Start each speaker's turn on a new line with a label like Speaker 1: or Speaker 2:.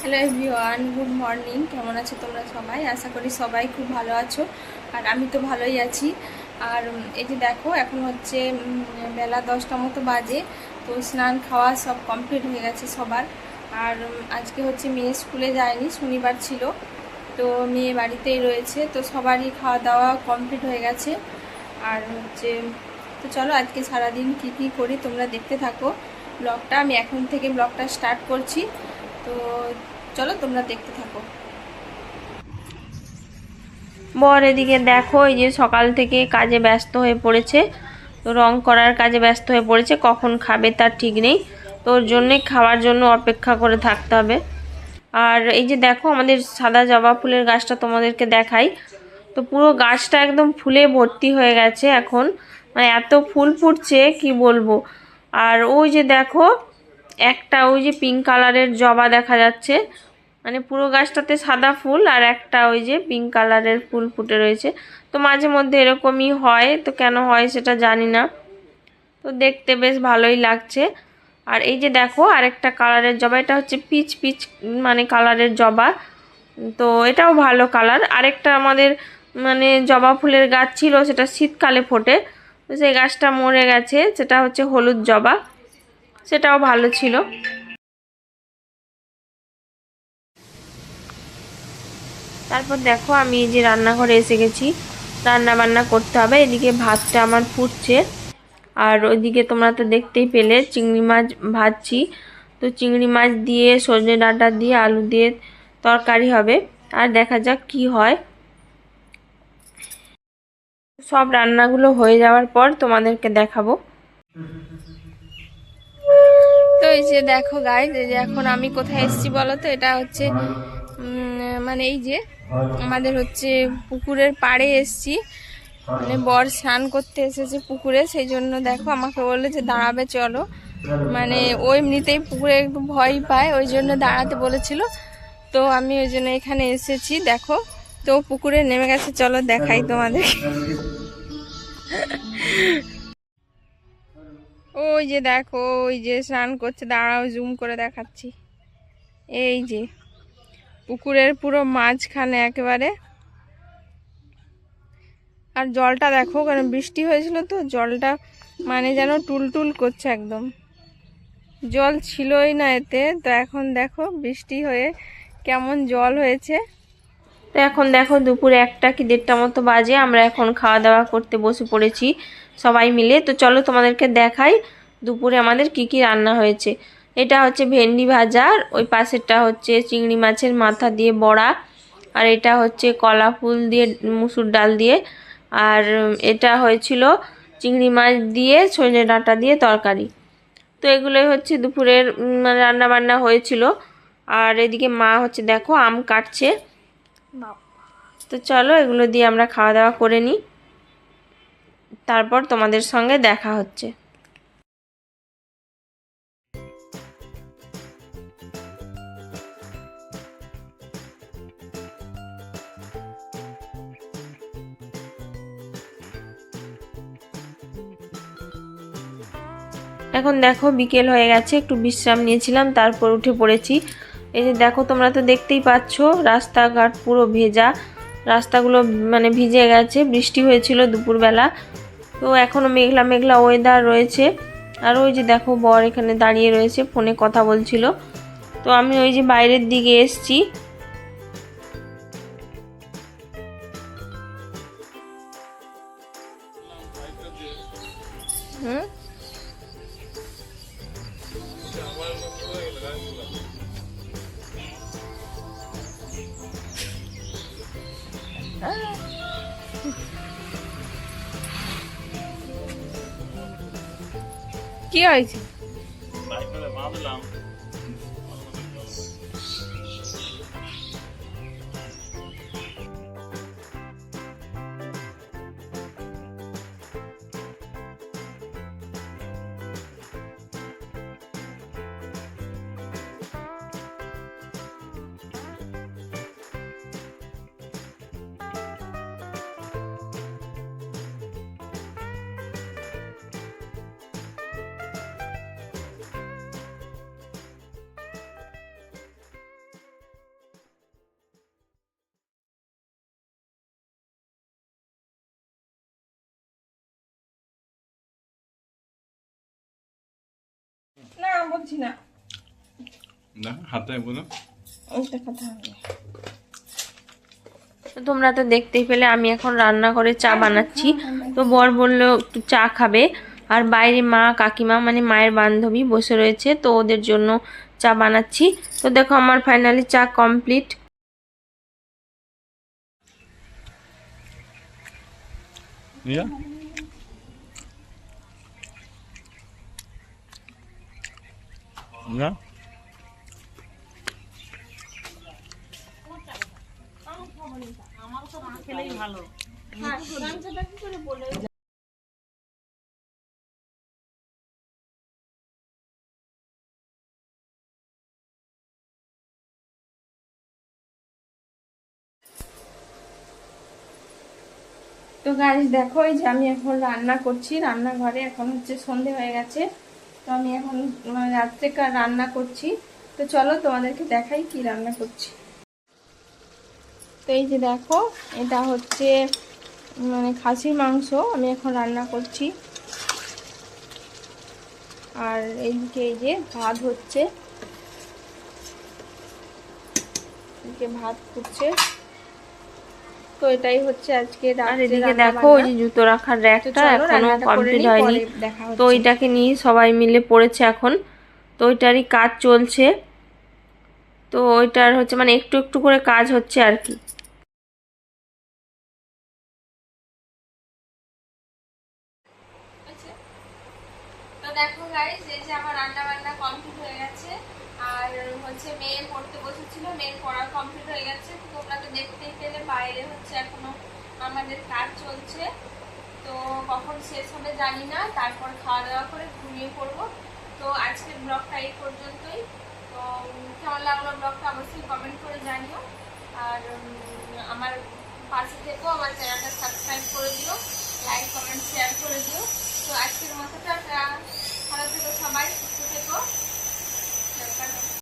Speaker 1: Hello everyone good morning কেমন আছো তোমরা সবাই? আশা করি সবাই খুব ভালো আছো। আর আমি তো ভালোই আছি। আর এই যে দেখো, এখন হচ্ছে বেলা দশটা মতো বাজে। তো স্নান খাওয়া সব কমপ্লিট হয়ে গেছে সবার। আর আজকে হচ্ছে মেয়ে স্কুলে যায়নি, শনিবার ছিল। তো মেয়ে বাড়িতেই রয়েছে। তো সবারই খাওয়া দাওয়া কমপ্লিট হয়ে গেছে। আর হচ্ছে, তো চলো আজকে সারাদিন কি কি করি তোমরা দেখতে থাকো। ব্লগটা আমি এখন থেকে ব্লগটা স্টার্ট করছি। তো চলো তোমরা দেখতে থাকো।
Speaker 2: বর এদিকে দেখো, এই যে সকাল থেকে কাজে ব্যস্ত হয়ে পড়েছে। রং করার কাজে ব্যস্ত হয়ে পড়েছে, কখন খাবে তার ঠিক নেই। তো ওর জন্যে খাওয়ার জন্য অপেক্ষা করে থাকতে হবে। আর এই যে দেখো, আমাদের সাদা জবা ফুলের গাছটা তোমাদেরকে দেখাই। তো পুরো গাছটা একদম ফুলে ভর্তি হয়ে গেছে এখন। মানে এত ফুল ফুটছে, কি বলব? আর ওই যে দেখো একটা ওই যে পিঙ্ক কালারের জবা দেখা যাচ্ছে। মানে পুরো গাছটাতে সাদা ফুল আর একটা ওই যে পিঙ্ক কালারের ফুল ফুটে রয়েছে। তো মাঝে মধ্যে এরকমই হয়, তো কেন হয় সেটা জানি না। তো দেখতে বেশ ভালোই লাগছে। আর এই যে দেখো, আরেকটা কালারের জবা, এটা হচ্ছে পিচ পিচ মানে কালারের জবা। তো এটাও ভালো কালার আরেকটা আমাদের মানে জবা ফুলের গাছ ছিল, সেটা শীতকালে ফোটে। তো সেই গাছটা মরে গেছে, সেটা হচ্ছে হলুদ জবা। সেটাও ভালো ছিল। তারপর দেখো আমি এই যে রান্নাঘরে এসে গেছি। রান্না বান্না করতে হবে, এদিকে ভাতটা আমার ফুটছে। আর ওইদিকে তোমরা তো দেখতেই পেলে, চিংড়ি মাছ ভাজছি। তো চিংড়ি মাছ দিয়ে, সজনে ডাঁটা দিয়ে, আলু দিয়ে তরকারি হবে। আর দেখা যাক কি হয়। সব রান্নাগুলো হয়ে যাওয়ার পর তোমাদেরকে দেখাবো।
Speaker 1: তো এই যে দেখো গাইজ এই যে এখন আমি কোথায় এসেছি বলো তো এটা হচ্ছে মানে এই যে আমাদের হচ্ছে পুকুরের পাড়ে এসেছি। মানে বর স্নান করতে এসেছে পুকুরে, সেই জন্য দেখো আমাকে বলল যে দাঁড়াবে, চলো। মানে ও এমনিতেই পুকুরে একটু ভয় পায়, ওই জন্য দাঁড়াতে বলেছিল। তো আমি ওই জন্য এখানে এসেছি, দেখো। তো পুকুরে নেমে গেছে, চলো দেখাই তোমাদের ওই যে দেখো, ওই যে স্নান করছে, দাঁড়াও জুম করে দেখাচ্ছি। এই যে, পুকুরের পুরো মাঝখানে একেবারে। আর জলটা দেখো কারণ বৃষ্টি হয়েছিল তো, জলটা মানে যেন টুলটুল করছে একদম। জল ছিলই না এতে, তো এখন দেখো বৃষ্টি হয়ে কেমন জল হয়েছে।
Speaker 2: তো এখন দেখো দুপুরে একটা কি দেড়টা মতো বাজে, আমরা এখন খাওয়া দাওয়া করতে বসে পড়েছি। সবাই মিলে। তো চলো তোমাদেরকে দেখাই দুপুরে আমাদের কি কি রান্না হয়েছে। এটা হচ্ছে ভেন্ডি ভাজা আর ওই পাশেরটা হচ্ছে চিংড়ি মাছের মাথা দিয়ে বড়া আর এটা হচ্ছে কলা ফুল দিয়ে মুসুর ডাল দিয়ে। আর এটা হয়েছিল চিংড়ি মাছ দিয়ে সজনে ডাঁটা দিয়ে তরকারি। তো এগুলোই হচ্ছে দুপুরের মানে রান্না বান্না হয়েছিল। আর এদিকে মা হচ্ছে দেখো আম কাটছে। তো চলো এগুলো দিয়ে আমরা খাওয়া দাওয়া করে নিই। তারপর তোমাদের সঙ্গে দেখা হচ্ছে। এখন দেখো বিকেল হয়ে গেছে, একটু বিশ্রাম নিয়েছিলাম, তারপর উঠে পড়েছি। এই যে দেখো, তোমরা তো দেখতেই পাচ্ছ, রাস্তাঘাট পুরো ভেজা। রাস্তাগুলো মানে ভিজে গেছে, বৃষ্টি হয়েছিল দুপুরবেলা। তো এখনও মেঘলা মেঘলা ওয়েদার রয়েছে। আর ওই যে দেখো বর এখানে দাঁড়িয়ে রয়েছে, ফোনে কথা বলছিল। তো আমি ওই যে বাইরের দিকে এসছি।
Speaker 1: কি হয়েছে? বলছি না
Speaker 3: হাতে বলো
Speaker 2: তোমরা তো দেখতেই পেলে আমি এখন রান্না করে চা বানাচ্ছি। তো বর বলল একটু চা খাবে। আর বাইরে মা কাকিমা মানে মায়ের বান্ধবী বসে রয়েছে তো ওদের জন্য চা বানাচ্ছি। তো দেখো আমার ফাইনালি চা কমপ্লিট।
Speaker 3: নিয়া? না?
Speaker 1: তো গাইস দেখো এই যে আমি এখন রান্না করছি। রান্নাঘরে এখন হচ্ছে সন্ধে হয়ে গেছে। তো আমি এখন মানে রাত্রেকার রান্না করছি। তো চলো তোমাদেরকে দেখাই কি রান্না করছি। তো এই যে দেখো, এটা হচ্ছে মানে খাসির মাংস আমি এখন রান্না করছি। আর এইদিকে এই যে ভাত হচ্ছে। এদিকে ভাত ফুটছে তো এটাই হচ্ছে আজকে
Speaker 2: আর এদিকে দেখো ওই যে জুতো রাখার র্যাকটা
Speaker 1: এখনও
Speaker 2: কমপ্লিট হয়নি। তো ওইটাকে নিয়ে সবাই মিলে পড়েছে এখন। তো ওইটারই কাজ চলছে। তো ওইটার হচ্ছে মানে একটু একটু করে কাজ হচ্ছে আর কি
Speaker 1: তো দেখো গাইস এই যে আমার রান্না বান্না কমপ্লিট হয়ে গেছে আর হচ্ছে মেয়ে পড়তে বসেছিল মেয়ের পড়া কমপ্লিট হয়ে গেছে। তোমরা তো দেখতেই পেলে বাইরে হচ্ছে এখনও আমাদের কাজ চলছে। তো কখন শেষ হবে জানি না, তারপর খাওয়া দাওয়া করে ঘুমিয়ে পড়ব। তো আজকের ব্লগটা এই পর্যন্তই। তো কেমন লাগল ব্লগটা অবশ্যই কমেন্ট করে জানিও। আর আমার পাশে থেকেও আমার চ্যানেলটা সাবস্ক্রাইব করে দিও লাইক কমেন্ট শেয়ার করে দিও। তো আজকের মতো টাটা। ভালো থেকো সবাই